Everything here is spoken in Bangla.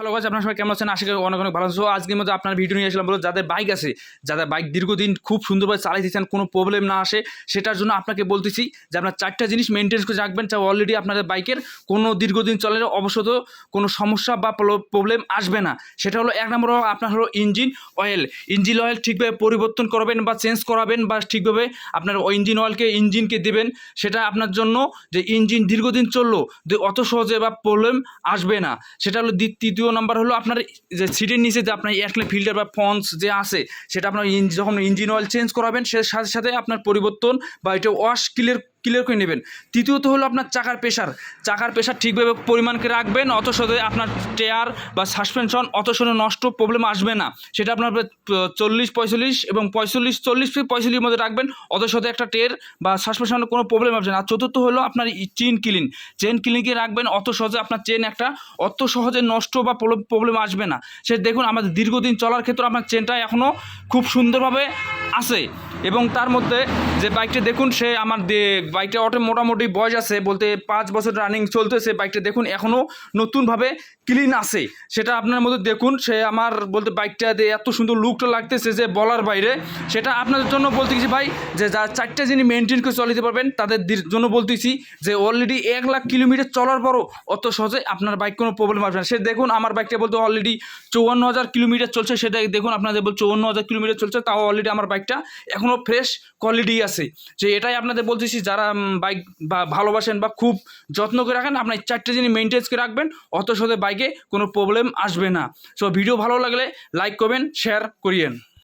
হ্যালো গাছ আপনার সবাই কেমন আছেন? আশা করি অনেক অনেক ভালো আছো আজকের মধ্যে আপনার ভিডিও নিয়ে এসলাম বলো যাদের বাইক আছে, যাদের বাইক দীর্ঘদিন খুব সুন্দরভাবে চালাইতেছেন কোনো প্রবলেম না আসে, সেটার জন্য আপনাকে বলতেছি যে আপনার চারটা জিনিস মেনটেন করে রাখবেন। যা অলরেডি আপনাদের বাইকের কোনো দীর্ঘদিন চলে অবশ্যত কোনো সমস্যা বা প্রবলেম আসবে না। সেটা হলো এক নম্বর আপনার হলো ইঞ্জিন অয়েল ইঞ্জিন অয়েল ঠিকভাবে পরিবর্তন করাবেন বা চেঞ্জ করাবেন বা ঠিকভাবে আপনার ইঞ্জিন অয়েলকে ইঞ্জিনকে দেবেন, সেটা আপনার জন্য যে ইঞ্জিন দীর্ঘদিন চলল অত সহজে বা প্রবলেম আসবে না। সেটা হলো দ্বি- তৃতীয় নাম্বার হলো আপনার যে সিটের নিচে যে আপনার এয়ারক্লে ফিল্টার বা ফন্স যে আছে, সেটা আপনার যখন ইঞ্জিন অয়েল চেঞ্জ করাবেন, সে সাথে সাথে আপনার পরিবর্তন বা এটা ওয়াশ ক্লিয়ার ক্লিয়ার করে নেবেন। তৃতীয়ত হলো আপনার চাকার প্রেশার চাকার প্রেশার ঠিকভাবে পরিমাণকে রাখবেন অত সাথে আপনার টায়ার বা সাসপেনশন অত সাথে নষ্ট প্রবলেম আসবে না। সেটা আপনার চল্লিশ, পঁয়তাল্লিশ এবং পঁয়তাল্লিশ, চল্লিশ থেকে পঁয়তাল্লিশ মধ্যে রাখবেন অত সাথে একটা টের বা সাসপেনশনের কোনো প্রবলেম আসবে না। চতুর্থ হলো আপনার চেন ক্লিন চেন ক্লিনকে রাখবেন অত সহজে আপনার চেন একটা অত সহজে নষ্ট বা প্রবলেম আসবে না। সে দেখুন, আমাদের দীর্ঘদিন চলার ক্ষেত্রে আপনার চেনটা এখনও খুব সুন্দরভাবে আছে। এবং তার মধ্যে যে বাইকটা দেখুন, সে আমার বাইকটা অটো মোটামুটি বয়স আছে বলতে পাঁচ বছর রানিং চলতেছে বাইকটা দেখুন এখনও নতুনভাবে ক্লিন আছে। সেটা আপনার মধ্যে দেখুন, সে আমার বলতে বাইকটা এত সুন্দর লুকটা লাগতেছে যে বলার বাইরে, সেটা আপনাদের জন্য বলতে গেছি ভাই, যে যা চারটে যিনি মেনটেন করে চলাতে পারবেন, তাদের দির- জন্য বলতেছি যে অলরেডি এক লাখ কিলোমিটার চলার পরও অত সহজে আপনার বাইক কোনো প্রবলেম আসবে না। সে দেখুন, আমার বাইকটা বলতে অলরেডি চৌয়ান্ন হাজার কিলোমিটার চলছে, সেটা দেখুন, আপনাদের বল চৌয়ান্ন হাজার কিলোমিটার চলছে, তাও অলরেডি আমার বাইকটা এখনও ফ্রেশ কোয়ালিটি আছে। যে এটাই আপনাদের বলতেছি, যারা বাইক বা ভালোবাসেন বা খুব যত্ন করে রাখেন, আপনার চারটে জিনিস মেনটেন্স করে রাখবেন, অত সাথে বাইকে কোনো প্রবলেম আসবে না। সো ভিডিও ভালো লাগলে লাইক করবেন শেয়ার করিয়েন।